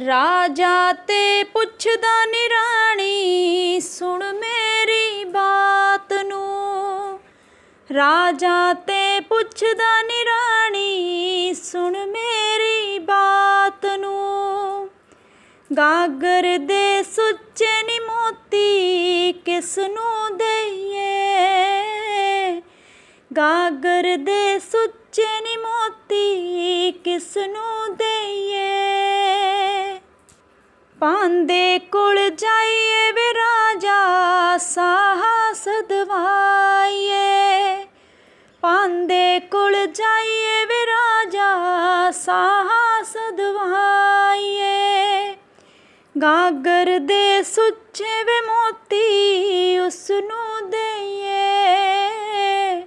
ਰਾਜਾ ਤੇ ਪੁੱਛਦਾ ਨਿਰਾਣੀ, ਸੁਣ ਮੇਰੀ ਬਾਤ ਨੂੰ। ਰਾਜਾ ਤੇ ਪੁੱਛਦਾ ਨਿਰਾਣੀ, ਸੁਣ ਮੇਰੀ ਬਾਤ ਨੂੰ। ਗਾਗਰ ਦੇ ਸੁੱਚੇ ਨੀ ਮੋਤੀ ਕਿਸ ਨੂੰ ਦਈਏ? ਗਾਗਰ ਦੇ ਸੁੱਚੇ ਨੀ ਮੋਤੀ ਕਿਸ ਨੂੰ ਦਈਏ? ਪਾਂਦੇ ਕੋਲ ਜਾਈਏ ਵੇ ਰਾਜਾ, ਸਾਹਸ ਦਵਾਈਏ। ਪਾਂਦੇ ਕੋਲ ਜਾਈਏ ਵੇ ਰਾਜਾ, ਸਾਹਸ ਦਵਾਈਏ। ਗਾਗਰ ਦੇ ਸੁੱਚੇ ਵੇ ਮੋਤੀ ਉਸ ਨੂੰ ਦਈਏ।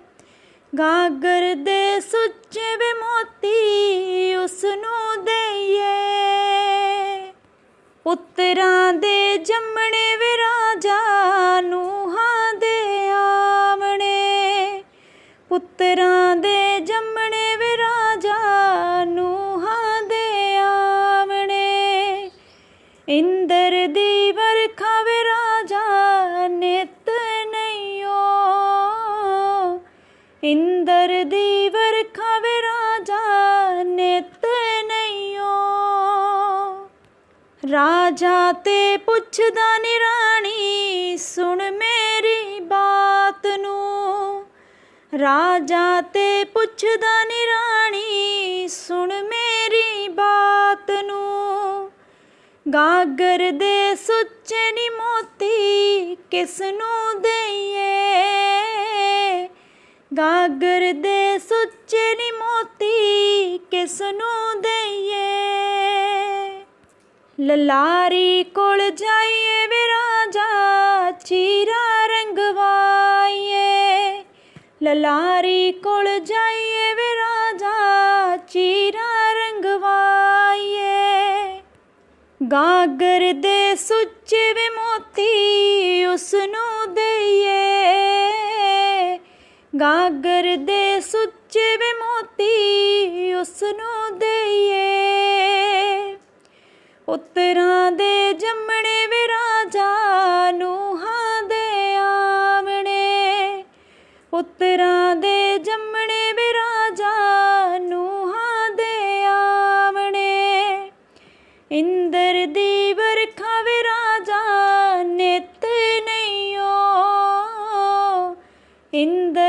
ਗਾਗਰ ਦੇ ਸੁੱਚੇ ਵੇ ਮੋਤੀ ਉਸ ਨੂੰ ਦਈਏ। ਪੁੱਤਰਾਂ ਦੇ ਜੰਮਣੇ ਵੇ ਰਾਜਾ ਨੂਹਾਂ ਦੇ ਆਵਣੇ। ਪੁੱਤਰਾਂ ਦੇ ਜੰਮਣੇ ਵੇ ਰਾਜਾ ਨੂਹਾਂ ਦੇ ਆਵਣੇ। ਇੰਦਰ ਦੀ ਵਰਖਾ ਵੇ ਰਾਜਾ ਨਿਤ ਨਈਓ ਇੰਦਰ ਦੀ ਰਾਜਾ ਤੇ ਪੁੱਛਦਾ ਨੀ ਰਾਣੀ ਸੁਣ ਮੇਰੀ ਬਾਤ ਨੂੰ। ਰਾਜਾ ਤੇ ਪੁੱਛਦਾ ਨੀ ਰਾਣੀ ਸੁਣ ਮੇਰੀ ਬਾਤ ਨੂੰ। ਗਾਗਰ ਦੇ ਸੁੱਚੇ ਨੀ ਮੋਤੀ, ਕਿਸ ਨੂੰ ਦਈਏ? ਗਾਗਰ ਦੇ ਸੁੱਚੇ ਨੀ ਮੋਤੀ, ਕਿਸ ਨੂੰ ਦਈਏ? ਲਲਾਰੀ ਕੋਲ ਜਾਈਏ ਵੇ ਰਾਜਾ, ਚੀਰਾ ਰੰਗਵਾਈਏ ਲਲਾਰੀ ਕੋਲ ਜਾਈਏ ਵੇ ਰਾਜਾ, ਚੀਰਾ ਰੰਗਵਾਈਏ ਗਾਗਰ ਦੇ ਸੁੱਚੇ ਵੇ ਮੋਤੀ ਉਸ ਨੂੰ ਦਈਏ। ਗਾਗਰ ਦੇ ਸੁੱਚੇ ਵੇ ਮੋਤੀ ਉਸ ਨੂੰ ਦਈਏ। ਪੁੱਤਰਾਂ ਦੇ ਜੰਮਣੇ ਵੇ ਰਾਜਾ ਨੂਹਾਂ ਦੇ ਆਵਣੇ। ਪੁੱਤਰਾਂ ਦੇ ਜੰਮਣੇ ਵੇ ਰਾਜਾ ਨੂਹਾਂ ਦੇ ਆਵਣੇ। ਇੰਦਰ ਦੀ ਵਰਖਾ ਵੇ ਰਾਜਾ ਨਿਤ ਨਈਓ। ਇੰਦਰ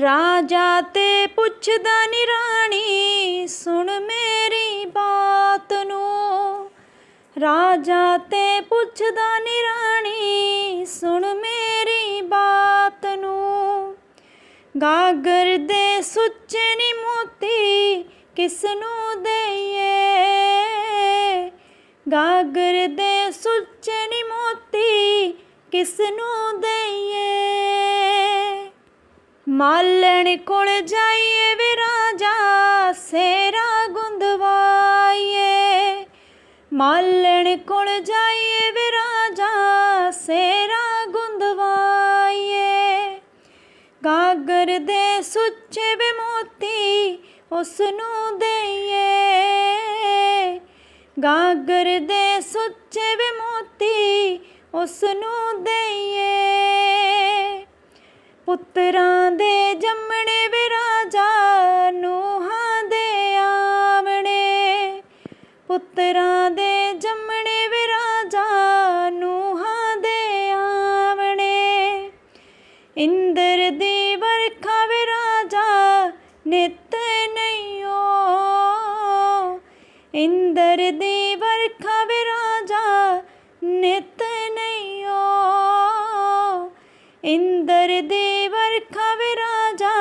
ਰਾਜਾ ਤੇ ਪੁੱਛਦਾ ਨੀ ਰਾਣੀ, ਸੁਣ ਮੇਰੀ ਬਾਤ ਨੂੰ। ਰਾਜਾ ਤੇ ਪੁੱਛਦਾ ਨੀ ਰਾਣੀ, ਸੁਣ ਮੇਰੀ ਬਾਤ ਨੂੰ। ਗਾਗਰ ਦੇ ਸੁੱਚੇ ਨੀ ਮੋਤੀ ਕਿਸ ਨੂੰ ਦਈਏ? ਗਾਗਰ ਦੇ ਸੁੱਚੇ ਨੀ ਮੋਤੀ ਕਿਸ ਨੂੰ ਦਈਏ? ਮਾਲਣ ਕੋਲ ਜਾਈਏ ਵੇ ਰਾਜਾ, ਸੇਰਾ ਗੁੰਦਵਾਈਏ। ਮਾਲਣ ਕੋਲ ਜਾਈਏ ਵੇ ਰਾਜਾ, ਸੇਰਾ ਗੁੰਦਵਾਈਏ। ਗਾਗਰ ਦੇ ਸੁੱਚੇ ਵੇ ਮੋਤੀ ਉਸ ਨੂੰ ਦਈਏ। ਗਾਗਰ ਦੇ ਸੁੱਚੇ ਵੇ ਮੋਤੀ ਉਸ ਨੂੰ ਦਈਏ। ਪੁੱਤਰਾਂ ਦੇ ਜੰਮਣੇ ਵੇ ਰਾਜਾ ਨੂਹਾਂ ਦੇ ਆਵਣੇ। ਪੁੱਤਰਾਂ ਦੇ ਜੰਮਣੇ ਵੇ ਰਾਜਾ ਨੂਹਾਂ ਦੇ ਆਵਣੇ। ਇੰਦਰ ਦੀ ਵਰਖਾ ਵੇ ਰਾਜਾ ਨਿਤ ਨਈਓ ਇੰਦਰ ਦੀ इन्द्रदे वर्खवे राजा